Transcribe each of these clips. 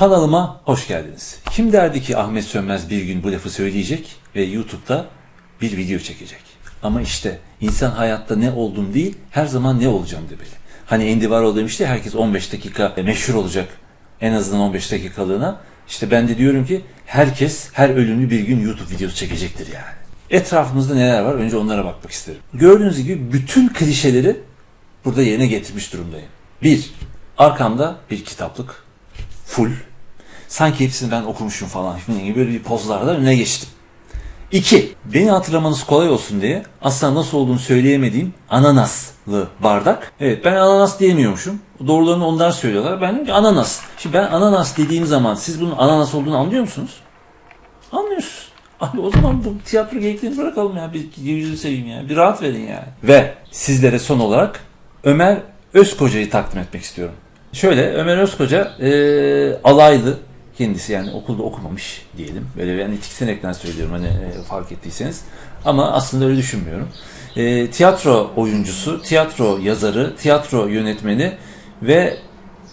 Kanalıma hoş geldiniz. Kim derdi ki Ahmet Sönmez bir gün bu lafı söyleyecek ve YouTube'da bir video çekecek. Ama işte insan hayatta ne oldum değil, her zaman ne olacağım demeli. Hani Andy Warhol demişti herkes 15 dakika meşhur olacak. En azından 15 dakikalığına. İşte ben de diyorum ki herkes her ölümlü bir gün YouTube videosu çekecektir yani. Etrafımızda neler var? Önce onlara bakmak isterim. Gördüğünüz gibi bütün klişeleri burada yerine getirmiş durumdayım. Bir, arkamda bir kitaplık. Full. Sanki hepsini ben okumuşum falan gibi böyle bir pozlarda önüne geçtim. İki, beni hatırlamanız kolay olsun diye aslında nasıl olduğunu söyleyemediğim ananaslı bardak. Evet ben ananas diyemiyormuşum. Doğrularını onlar söylüyorlar. Ben dedim ki ananas. Şimdi ben ananas dediğim zaman siz bunun ananas olduğunu anlıyor musunuz? Anlıyorsunuz. Abi o zaman bu tiyatro geyiklerini bırakalım ya. Bir yüzünü seveyim ya. Bir rahat verin yani. Ve sizlere son olarak Ömer Özkoca'yı takdim etmek istiyorum. Şöyle Ömer Özkoca e, alaylı kendisi yani okulda okumamış diyelim. Böyle yani tiksinekten söylüyorum hani e, fark ettiyseniz. Ama aslında öyle düşünmüyorum. E, tiyatro oyuncusu, tiyatro yazarı, tiyatro yönetmeni ve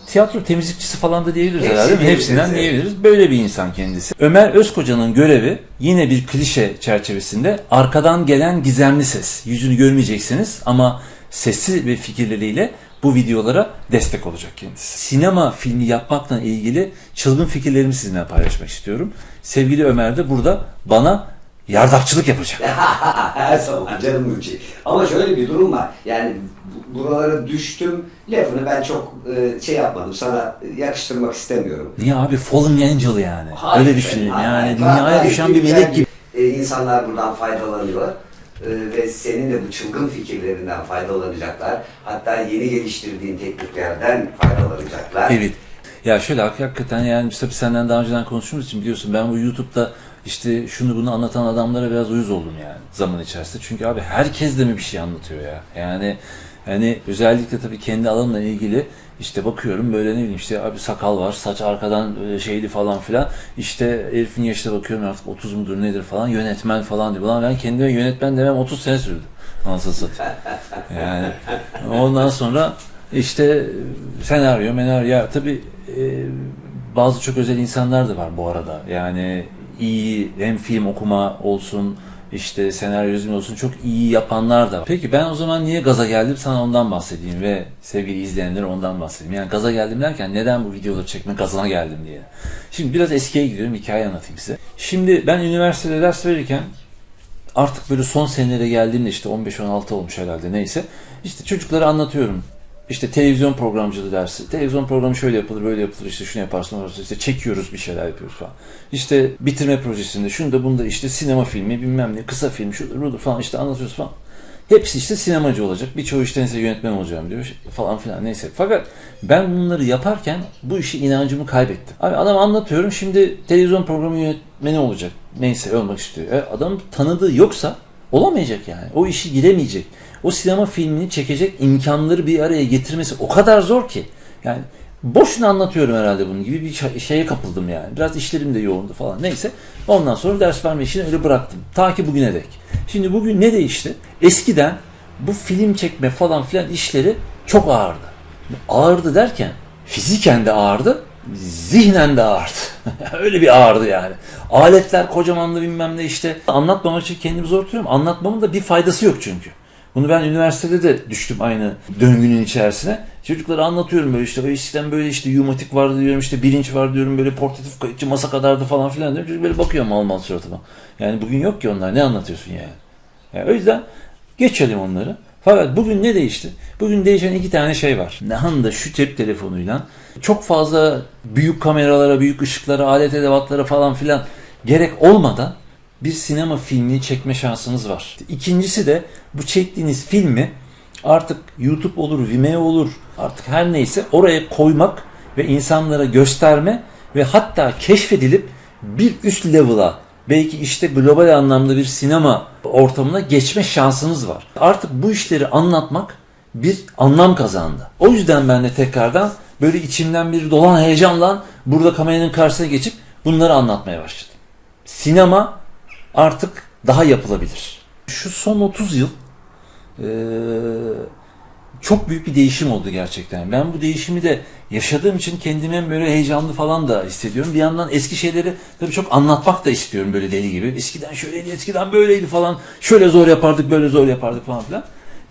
tiyatro temizlikçisi falan da diyebiliriz Hepsi herhalde. diyebiliriz, Hepsinden evet. diyebiliriz. Böyle bir insan kendisi. Ömer Özkoca'nın görevi yine bir klişe çerçevesinde arkadan gelen gizemli ses. Yüzünü görmeyeceksiniz ama sesi ve fikirleriyle bu videolara destek olacak kendisi. Sinema filmi yapmakla ilgili çılgın fikirlerimi sizinle paylaşmak istiyorum. Sevgili Ömer de burada bana yardakçılık yapacak. Her zaman canım için. Ama şöyle bir durum var. Yani bu- buralara düştüm lafını ben çok e, şey yapmadım. Sana yakıştırmak istemiyorum. Niye abi Fallen Angel yani. Hayır Öyle düşünelim yani dünyaya düşen bir melek gibi. E, insanlar buradan faydalanıyorlar. E, ve senin de bu çılgın fikirlerinden faydalanacaklar. Hatta yeni geliştirdiğin tekniklerden faydalanacaklar. Evet. Ya şöyle hak- hakikaten yani tabii senden daha önceden konuştuğumuz için biliyorsun ben bu YouTube'da işte şunu bunu anlatan adamlara biraz uyuz oldum yani zaman içerisinde. Çünkü abi herkes de mi bir şey anlatıyor ya? Yani hani özellikle tabii kendi alanımla ilgili işte bakıyorum böyle ne bileyim işte abi sakal var, saç arkadan e, şeyli falan filan. İşte herifin yaşına bakıyorum artık 30 mudur nedir falan yönetmen falan diyor. Ulan ben kendime yönetmen demem 30 sene sürdü. Anasını satayım. Yani ondan sonra işte senaryo, menaryo. Ya tabii e, bazı çok özel insanlar da var bu arada. Yani iyi hem film okuma olsun, işte senaryo yazımı olsun çok iyi yapanlar da var. Peki ben o zaman niye gaza geldim sana ondan bahsedeyim ve sevgili izleyenlere ondan bahsedeyim. Yani gaza geldim derken neden bu videoları çekme gazına geldim diye. Şimdi biraz eskiye gidiyorum hikaye anlatayım size. Şimdi ben üniversitede ders verirken artık böyle son senelere geldiğimde işte 15-16 olmuş herhalde neyse. İşte çocuklara anlatıyorum. İşte televizyon programcılığı dersi. Televizyon programı şöyle yapılır, böyle yapılır, işte şunu yaparsın, yaparsın, işte çekiyoruz bir şeyler yapıyoruz falan. İşte bitirme projesinde, şunu da bunda işte sinema filmi, bilmem ne, kısa film, şudur budur falan işte anlatıyoruz falan. Hepsi işte sinemacı olacak. Birçoğu işte neyse yönetmen olacağım diyor falan filan neyse. Fakat ben bunları yaparken bu işi inancımı kaybettim. Abi adam anlatıyorum şimdi televizyon programı yönetmeni olacak. Neyse olmak istiyor. E, adam tanıdığı yoksa olamayacak yani. O işi giremeyecek. O sinema filmini çekecek imkanları bir araya getirmesi o kadar zor ki. Yani boşuna anlatıyorum herhalde bunun gibi bir şey- şeye kapıldım yani. Biraz işlerim de yoğundu falan. Neyse. Ondan sonra ders verme işini öyle bıraktım. Ta ki bugüne dek. Şimdi bugün ne değişti? Eskiden bu film çekme falan filan işleri çok ağırdı. Ağırdı derken fiziken de ağırdı, zihnen de ağırdı. Öyle bir ağırdı yani. Aletler kocamandı bilmem ne işte. Anlatmamak için kendimi zor tutuyorum. Anlatmamın da bir faydası yok çünkü. Bunu ben üniversitede de düştüm aynı döngünün içerisine. Çocuklara anlatıyorum böyle işte o eskiden böyle işte yumatik vardı diyorum işte bilinç var diyorum böyle portatif kayıtçı masa kadardı falan filan diyorum. Çocuk böyle bakıyor mal suratıma. Yani bugün yok ki onlar ne anlatıyorsun yani. yani o yüzden geçelim onları. Fakat bugün ne değişti? Bugün değişen iki tane şey var. Nahan da şu cep telefonuyla çok fazla büyük kameralara, büyük ışıklara, alet edevatlara falan filan gerek olmadan bir sinema filmini çekme şansınız var. İkincisi de bu çektiğiniz filmi artık YouTube olur, Vimeo olur, artık her neyse oraya koymak ve insanlara gösterme ve hatta keşfedilip bir üst level'a belki işte global anlamda bir sinema ortamına geçme şansınız var. Artık bu işleri anlatmak bir anlam kazandı. O yüzden ben de tekrardan böyle içimden bir dolan heyecanla burada kameranın karşısına geçip bunları anlatmaya başladım. Sinema artık daha yapılabilir. Şu son 30 yıl eee, çok büyük bir değişim oldu gerçekten. Ben bu değişimi de yaşadığım için kendimi böyle heyecanlı falan da hissediyorum. Bir yandan eski şeyleri tabii çok anlatmak da istiyorum böyle deli gibi. Eskiden şöyleydi, eskiden böyleydi falan. Şöyle zor yapardık, böyle zor yapardık falan filan.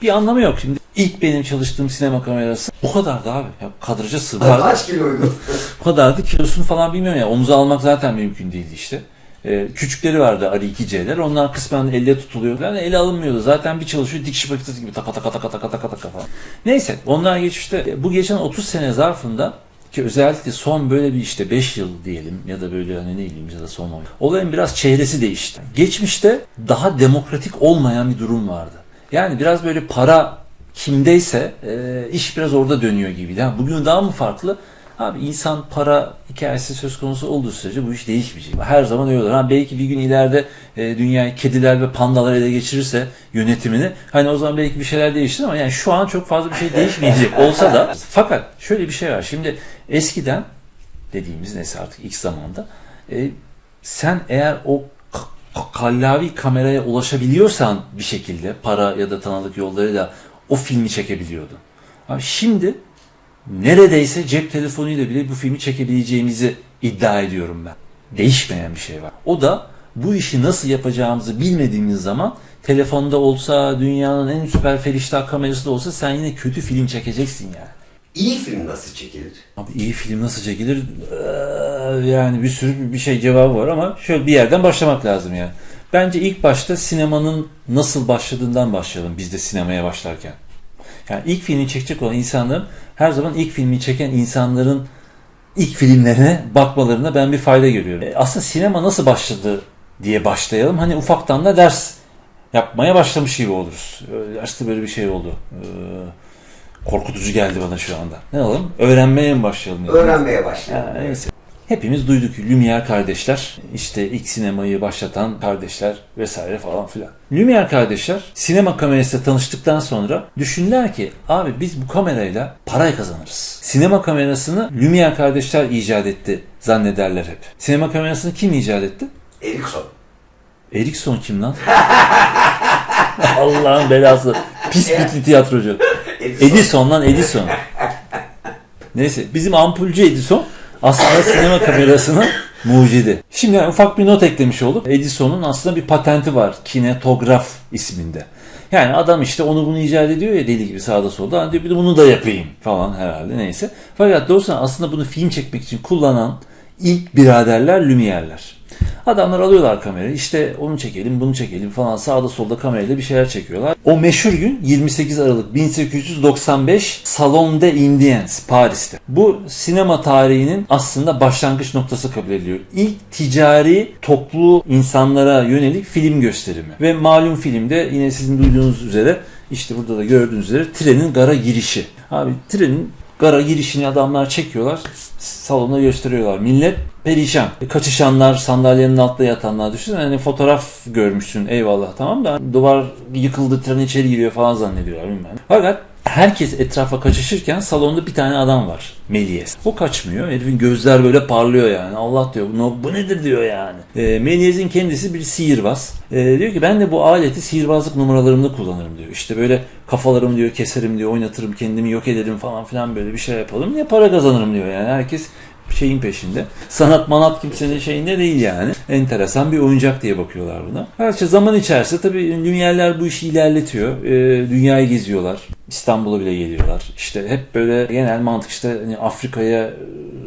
Bir anlamı yok şimdi. İlk benim çalıştığım sinema kamerası o kadardı abi. Ya kadraja sığdı. Kaç kiloydu? Bu kadardı. Kilosunu falan bilmiyorum ya. Omuza almak zaten mümkün değildi işte. Ee, küçükleri vardı Ari 2C'ler. Onlar kısmen elle tutuluyordu. Yani ele alınmıyordu. Zaten bir çalışıyor dikiş makinesi gibi taka taka taka taka taka taka falan. Neyse onlar geçmişte. Bu geçen 30 sene zarfında ki özellikle son böyle bir işte 5 yıl diyelim ya da böyle hani ne bileyim ya da son 10 olayın biraz çehresi değişti. Geçmişte daha demokratik olmayan bir durum vardı. Yani biraz böyle para kimdeyse e, iş biraz orada dönüyor gibi. Yani bugün daha mı farklı? Abi insan para hikayesi söz konusu olduğu sürece bu iş değişmeyecek. Her zaman öyle olur. Ha, belki bir gün ileride e, dünyayı kediler ve pandalar ele geçirirse yönetimini hani o zaman belki bir şeyler değişir ama yani şu an çok fazla bir şey değişmeyecek olsa da fakat şöyle bir şey var. Şimdi eskiden dediğimiz neyse artık ilk zamanda e, sen eğer o kallavi kameraya ulaşabiliyorsan bir şekilde para ya da tanıdık yollarıyla o filmi çekebiliyordun. Abi şimdi neredeyse cep telefonuyla bile bu filmi çekebileceğimizi iddia ediyorum ben. Değişmeyen bir şey var. O da bu işi nasıl yapacağımızı bilmediğimiz zaman telefonda olsa, dünyanın en süper feriştah kamerası da olsa sen yine kötü film çekeceksin yani. İyi film nasıl çekilir? Abi iyi film nasıl çekilir? Ee, Yani bir sürü bir şey cevabı var ama şöyle bir yerden başlamak lazım yani. Bence ilk başta sinemanın nasıl başladığından başlayalım biz de sinemaya başlarken. Yani ilk filmi çekecek olan insanların her zaman ilk filmi çeken insanların ilk filmlerine bakmalarına ben bir fayda görüyorum. E, aslında sinema nasıl başladı diye başlayalım. Hani ufaktan da ders yapmaya başlamış gibi oluruz. Derste böyle bir şey oldu. Ee, korkutucu geldi bana şu anda. Ne alalım? Öğrenmeye mi başlayalım? Öğrenmeye başlayalım. Ha, neyse. Hepimiz duyduk Lumière kardeşler, işte ilk sinemayı başlatan kardeşler vesaire falan filan. Lumière kardeşler sinema kamerasıyla tanıştıktan sonra düşündüler ki abi biz bu kamerayla para kazanırız. Sinema kamerasını Lumière kardeşler icat etti zannederler hep. Sinema kamerasını kim icat etti? Erikson. Erikson kim lan? Allah'ın belası. Pis bitli tiyatrocu. Edison. Edison lan Edison. Neyse bizim ampulcü Edison aslında sinema kamerasının mucidi. Şimdi yani ufak bir not eklemiş olduk. Edison'un aslında bir patenti var. Kinetograf isminde. Yani adam işte onu bunu icat ediyor ya deli gibi sağda solda. Hani diyor bir de bunu da yapayım falan herhalde neyse. Fakat doğrusu aslında bunu film çekmek için kullanan ilk biraderler Lumière'ler. Adamlar alıyorlar kamerayı işte onu çekelim bunu çekelim falan sağda solda kamerayla bir şeyler çekiyorlar. O meşhur gün 28 Aralık 1895 Salon de Indiens Paris'te. Bu sinema tarihinin aslında başlangıç noktası kabul ediliyor. İlk ticari toplu insanlara yönelik film gösterimi. Ve malum filmde yine sizin duyduğunuz üzere işte burada da gördüğünüz üzere trenin gara girişi. Abi trenin gara girişini adamlar çekiyorlar. Salonda gösteriyorlar. Millet perişan. E, Kaçışanlar, sandalyenin altında yatanlar düşünsene hani fotoğraf görmüşsün eyvallah tamam da duvar yıkıldı tren içeri giriyor falan zannediyorlar bilmem. Fakat herkes etrafa kaçışırken salonda bir tane adam var. Méliès. O kaçmıyor. Herifin gözler böyle parlıyor yani. Allah diyor bu, bu nedir diyor yani. E, Méliès'in kendisi bir sihirbaz. E, diyor ki ben de bu aleti sihirbazlık numaralarımda kullanırım diyor. İşte böyle kafalarımı diyor keserim diyor oynatırım kendimi yok ederim falan filan böyle bir şey yapalım diye para kazanırım diyor yani. Herkes şeyin peşinde. Sanat manat kimsenin şeyinde değil yani. Enteresan bir oyuncak diye bakıyorlar buna. Gerçi zaman içerisinde tabii Lumière'ler bu işi ilerletiyor. Ee, dünyayı geziyorlar. İstanbul'a bile geliyorlar. İşte hep böyle genel mantık işte hani Afrika'ya e,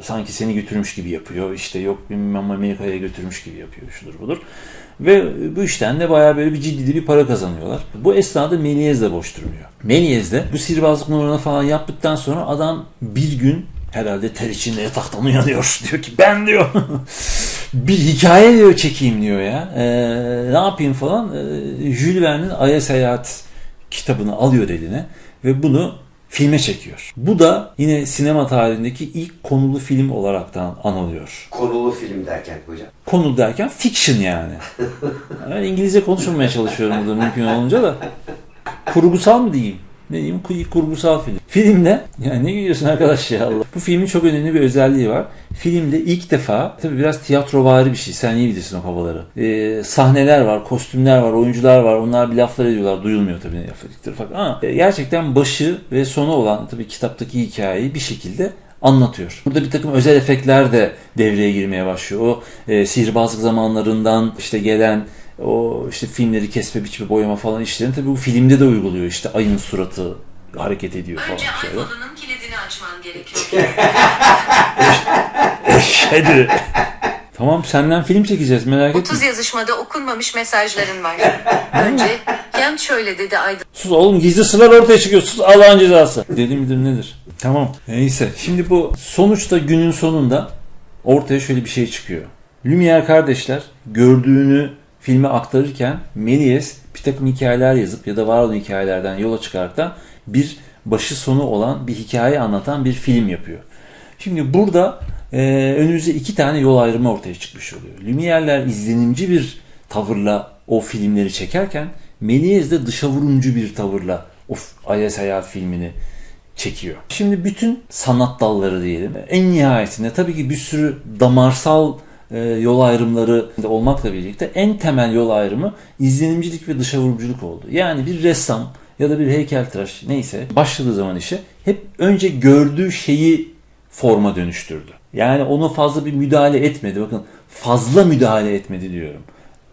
sanki seni götürmüş gibi yapıyor. İşte yok bilmem Amerika'ya götürmüş gibi yapıyor. Şudur budur. Ve bu işten de bayağı böyle bir ciddi bir para kazanıyorlar. Bu esnada Méliès de boş durmuyor. Méliès de bu sihirbazlık numaralarını falan yaptıktan sonra adam bir gün herhalde ter içinde yataktan uyanıyor. Diyor ki ben diyor bir hikaye diyor çekeyim diyor ya. Ee, ne yapayım falan. Ee, Jules Verne'in Ay'a Seyahat kitabını alıyor eline ve bunu filme çekiyor. Bu da yine sinema tarihindeki ilk konulu film olaraktan anılıyor. Konulu film derken hocam. Konu derken fiction yani. Ben İngilizce konuşmamaya çalışıyorum burada mümkün olunca da. Kurgusal mı diyeyim? Ne diyeyim ku- kurgusal film. Filmde yani ne gülüyorsun arkadaş ya Allah. Bu filmin çok önemli bir özelliği var. Filmde ilk defa tabii biraz tiyatrovari bir şey. Sen iyi bilirsin o havaları. Ee, sahneler var, kostümler var, oyuncular var. Onlar bir laflar ediyorlar. Duyulmuyor tabii ne laflar fakat ama e, gerçekten başı ve sonu olan tabii kitaptaki hikayeyi bir şekilde anlatıyor. Burada bir takım özel efektler de devreye girmeye başlıyor. O e, sihirbazlık zamanlarından işte gelen o işte filmleri kesme biçme boyama falan işlerini tabii bu filmde de uyguluyor. İşte ayın suratı hareket ediyor falan Önce şeyler. iPhone'unun kilidini açman gerekiyor. Eşhedü. tamam senden film çekeceğiz merak etme. 30 yazışmada okunmamış mesajların var. Önce Yan şöyle dedi Aydın. Sus oğlum gizli sırlar ortaya çıkıyor. Sus Allah'ın cezası. Deli midir nedir? Tamam. Neyse. Şimdi bu sonuçta günün sonunda ortaya şöyle bir şey çıkıyor. Lumière kardeşler gördüğünü filme aktarırken Méliès bir takım hikayeler yazıp ya da var olan hikayelerden yola çıkaraktan bir başı sonu olan bir hikaye anlatan bir film yapıyor. Şimdi burada e, önümüzde iki tane yol ayrımı ortaya çıkmış oluyor. Lumière'ler izlenimci bir tavırla o filmleri çekerken Méliès de dışa vurumcu bir tavırla o Ayas Hayat filmini çekiyor. Şimdi bütün sanat dalları diyelim. En nihayetinde tabii ki bir sürü damarsal e, yol ayrımları olmakla birlikte en temel yol ayrımı izlenimcilik ve dışa vurumculuk oldu. Yani bir ressam ya da bir heykeltıraş neyse başladığı zaman işe hep önce gördüğü şeyi forma dönüştürdü. Yani onu fazla bir müdahale etmedi. Bakın fazla müdahale etmedi diyorum.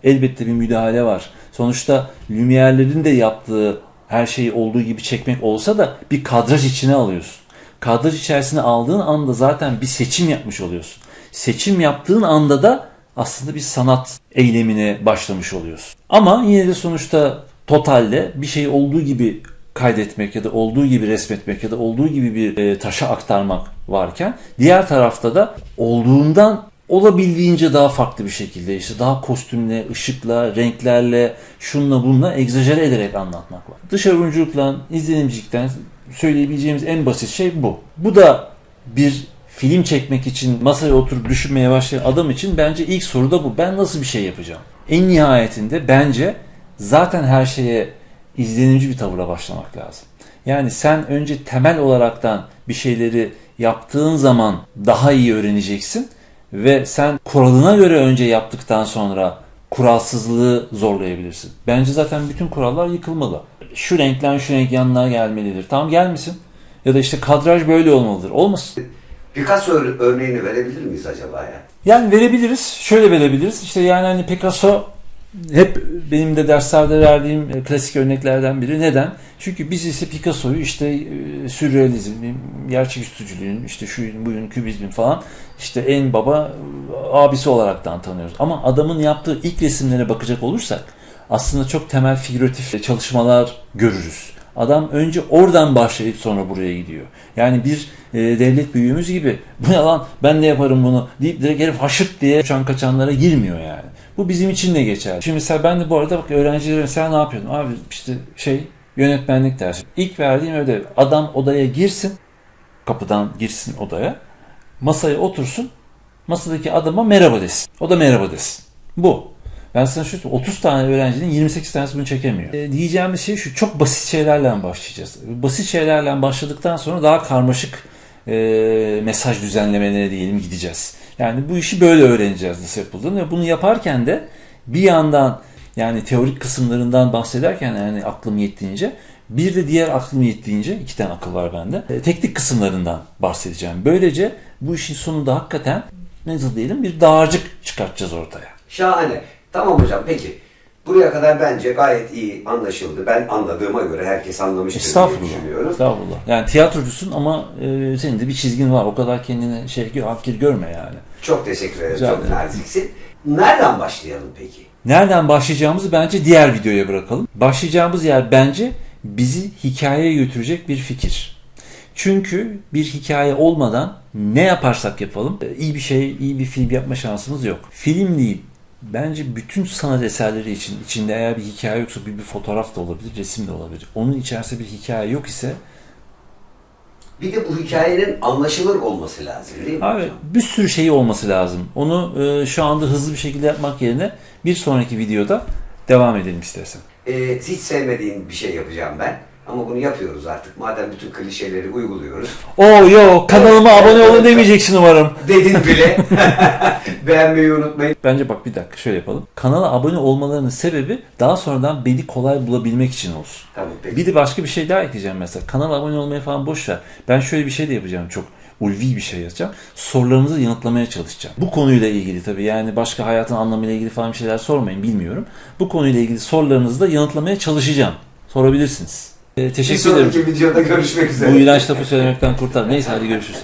Elbette bir müdahale var. Sonuçta Lumière'lerin de yaptığı her şeyi olduğu gibi çekmek olsa da bir kadraj içine alıyorsun. Kadraj içerisine aldığın anda zaten bir seçim yapmış oluyorsun. Seçim yaptığın anda da aslında bir sanat eylemine başlamış oluyorsun. Ama yine de sonuçta totalde bir şeyi olduğu gibi kaydetmek ya da olduğu gibi resmetmek ya da olduğu gibi bir e, taşa aktarmak varken diğer tarafta da olduğundan olabildiğince daha farklı bir şekilde işte daha kostümle, ışıkla, renklerle, şunla bununla egzajere ederek anlatmak var. Dışarı izlenimcilikten söyleyebileceğimiz en basit şey bu. Bu da bir film çekmek için masaya oturup düşünmeye başlayan adam için bence ilk soru da bu. Ben nasıl bir şey yapacağım? En nihayetinde bence zaten her şeye izlenimci bir tavırla başlamak lazım. Yani sen önce temel olaraktan bir şeyleri yaptığın zaman daha iyi öğreneceksin ve sen kuralına göre önce yaptıktan sonra kuralsızlığı zorlayabilirsin. Bence zaten bütün kurallar yıkılmalı. Şu renkten şu renk yanına gelmelidir. Tamam gelmesin. Ya da işte kadraj böyle olmalıdır. Olmasın. Picasso ör- örneğini verebilir miyiz acaba ya? Yani verebiliriz. Şöyle verebiliriz. İşte yani hani Picasso hep benim de derslerde verdiğim e, klasik örneklerden biri. Neden? Çünkü biz ise Picasso'yu işte e, sürrealizmin, gerçeküstücülüğün, işte şu buyun, kübizmin falan işte en baba e, abisi olaraktan tanıyoruz. Ama adamın yaptığı ilk resimlere bakacak olursak aslında çok temel figüratif çalışmalar görürüz. Adam önce oradan başlayıp sonra buraya gidiyor. Yani bir e, devlet büyüğümüz gibi bu ne lan ben de yaparım bunu deyip direkt herif haşırt diye uçan kaçanlara girmiyor yani. Bu bizim için de geçerli. Şimdi mesela ben de bu arada bak öğrencilere mesela ne yapıyordum? Abi işte şey yönetmenlik dersi. İlk verdiğim ödev adam odaya girsin kapıdan girsin odaya masaya otursun masadaki adama merhaba desin. O da merhaba desin. Bu. Ben sana şu 30 tane öğrencinin 28 tanesi bunu çekemiyor. E, diyeceğimiz şey şu çok basit şeylerle başlayacağız. Basit şeylerle başladıktan sonra daha karmaşık e, mesaj düzenlemelerine diyelim gideceğiz. Yani bu işi böyle öğreneceğiz nasıl yapıldığını ve bunu yaparken de bir yandan yani teorik kısımlarından bahsederken yani aklım yettiğince bir de diğer aklım yettiğince iki tane akıl var bende. E, teknik kısımlarından bahsedeceğim. Böylece bu işin sonunda hakikaten nasıl diyelim bir dağarcık çıkartacağız ortaya. Şahane. Tamam hocam peki. Buraya kadar bence gayet iyi anlaşıldı. Ben anladığıma göre herkes anlamıştır diye Estağfurullah. düşünüyorum. Estağfurullah. Yani tiyatrocusun ama e, senin de bir çizgin var. O kadar kendine şey hakir görme yani. Çok teşekkür ederim. Rica Çok ederim. naziksin. Nereden başlayalım peki? Nereden başlayacağımızı bence diğer videoya bırakalım. Başlayacağımız yer bence bizi hikayeye götürecek bir fikir. Çünkü bir hikaye olmadan ne yaparsak yapalım e, iyi bir şey, iyi bir film yapma şansımız yok. Film değil. Bence bütün sanat eserleri için içinde eğer bir hikaye yoksa bir, bir fotoğraf da olabilir, resim de olabilir. Onun içerisinde bir hikaye yok ise Bir de bu hikayenin anlaşılır olması lazım değil mi? Abi hocam? bir sürü şeyi olması lazım. Onu e, şu anda hızlı bir şekilde yapmak yerine bir sonraki videoda devam edelim istersen. Ee, hiç sevmediğin bir şey yapacağım ben. Ama bunu yapıyoruz artık. Madem bütün klişeleri uyguluyoruz. Oo yo kanalıma Evet, abone olun demeyeceksin umarım. Dedin bile. Beğenmeyi unutmayın. Bence bak bir dakika şöyle yapalım. Kanala abone olmalarının sebebi daha sonradan beni kolay bulabilmek için olsun. Tamam peki. Bir de başka bir şey daha ekleyeceğim mesela. Kanala abone olmayı falan boş ver. Ben şöyle bir şey de yapacağım çok ulvi bir şey yazacağım. Sorularınızı yanıtlamaya çalışacağım. Bu konuyla ilgili tabii yani başka hayatın anlamıyla ilgili falan bir şeyler sormayın bilmiyorum. Bu konuyla ilgili sorularınızı da yanıtlamaya çalışacağım. Sorabilirsiniz. Ee, Bir teşekkür ederim. sonraki videoda görüşmek üzere. Bu iğrenç lafı söylemekten kurtar. Neyse hadi görüşürüz.